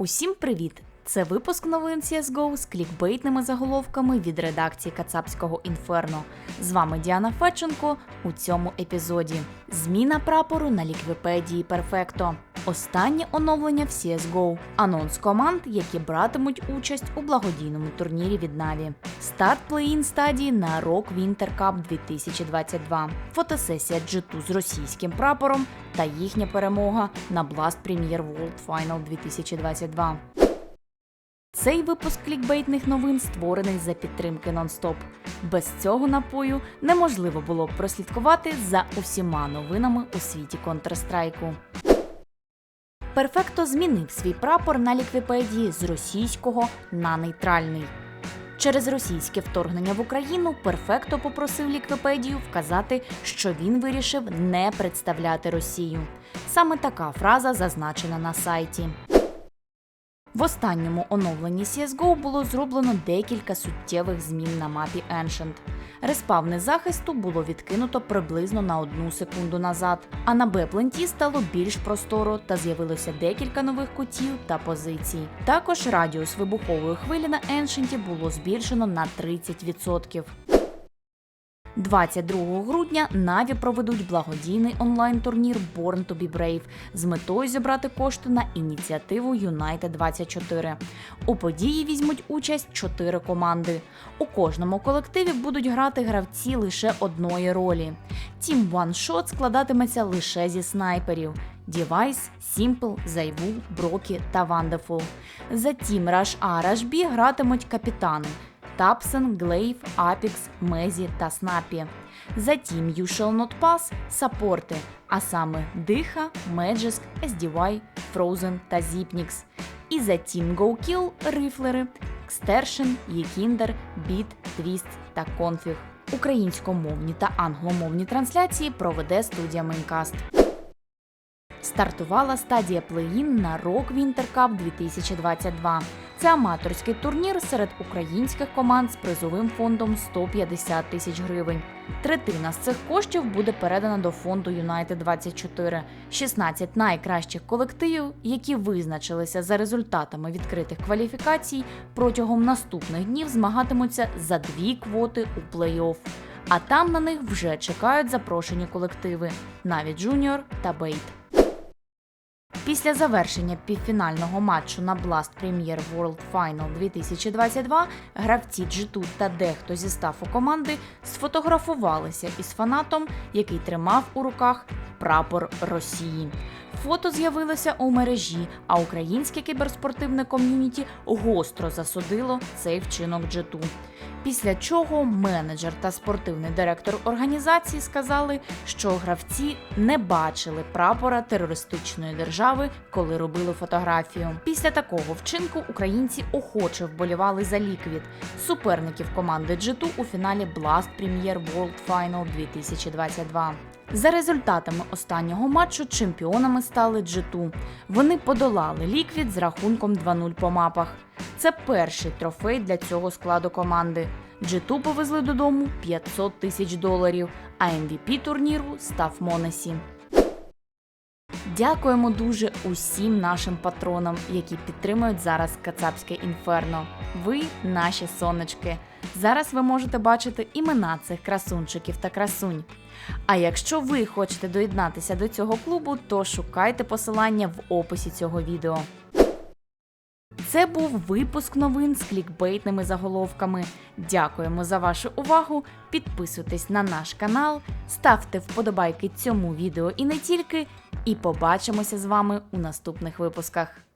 Усім привіт! Це випуск новин CSGO з клікбейтними заголовками від редакції Кацапського інферно. З вами Діана Федченко у цьому епізоді. Зміна прапору на ліквіпедії Перфекто. Останнє оновлення в CSGO. Анонс команд, які братимуть участь у благодійному турнірі від Наві. Старт плей-ін стадії на Rock Winter Cup 2022. Фотосесія G2 з російським прапором та їхня перемога на Blast Premier World Final 2022. Цей випуск клікбейтних новин створений за підтримки нон-стоп. Без цього напою неможливо було б прослідкувати за усіма новинами у світі Counter-Strike. Перфекто змінив свій прапор на ліквіпедії з російського на нейтральний. Через російське вторгнення в Україну Перфекто попросив ліквіпедію вказати, що він вирішив не представляти Росію. Саме така фраза зазначена на сайті. В останньому оновленні CSGO було зроблено декілька суттєвих змін на мапі Ancient. Респавни захисту було відкинуто приблизно на одну секунду назад, а на Б-пленті стало більш просторо та з'явилося декілька нових кутів та позицій. Також радіус вибухової хвилі на Ancient було збільшено на 30%. 22 грудня Наві проведуть благодійний онлайн-турнір Born to be Brave з метою зібрати кошти на ініціативу United 24 У події візьмуть участь чотири команди. У кожному колективі будуть грати гравці лише одної ролі. Тім One Shot складатиметься лише зі снайперів. Device, Simple, Зайву, Брокі та Wonderful. За Team Rush A Rush B гратимуть капітани Тапсен, Глейв, Апікс, Мезі та Снапі. За Team You Shall Not Pass – саппорти, а саме Диха, Меджиск, SDY, Frozen та Zipnix. І за Team Go Kill – рифлери Екстершин, Єкіндер, Біт, Твіст та Конфіг. Українськомовні та англомовні трансляції проведе студія Maincast. Стартувала стадія плей-ін на Rock Winter Cup 2022. Це аматорський турнір серед українських команд з призовим фондом 150 тисяч гривень. Третина з цих коштів буде передана до фонду United 24. 16 найкращих колективів, які визначилися за результатами відкритих кваліфікацій, протягом наступних днів змагатимуться за дві квоти у плей-офф. А там на них вже чекають запрошені колективи Наві Junior та Бейт. Після завершення півфінального матчу на Blast Premier World Final 2022 гравці G2 та дехто зі стафу команди сфотографувалися із фанатом, який тримав у руках прапор Росії. Фото з'явилося у мережі, а українське кіберспортивне ком'юніті гостро засудило цей вчинок G2. Після чого менеджер та спортивний директор організації сказали, що гравці не бачили прапора терористичної держави, коли робили фотографію. Після такого вчинку українці охоче вболівали за ліквід суперників команди G2 у фіналі Blast Premier World Final 2022. За результатами останнього матчу чемпіонами стали G2. Вони подолали ліквід з рахунком 2-0 по мапах. Це перший трофей для цього складу команди. G2 повезли додому 500 тисяч доларів, а MVP турніру став Монесі. Дякуємо дуже усім нашим патронам, які підтримують зараз Кацапське інферно. Ви наші сонечки. Зараз ви можете бачити імена цих красунчиків та красунь. А якщо ви хочете доєднатися до цього клубу, то шукайте посилання в описі цього відео. Це був випуск новин з клікбейтними заголовками. Дякуємо за вашу увагу. Підписуйтесь на наш канал, ставте вподобайки цьому відео і не тільки. І побачимося з вами у наступних випусках.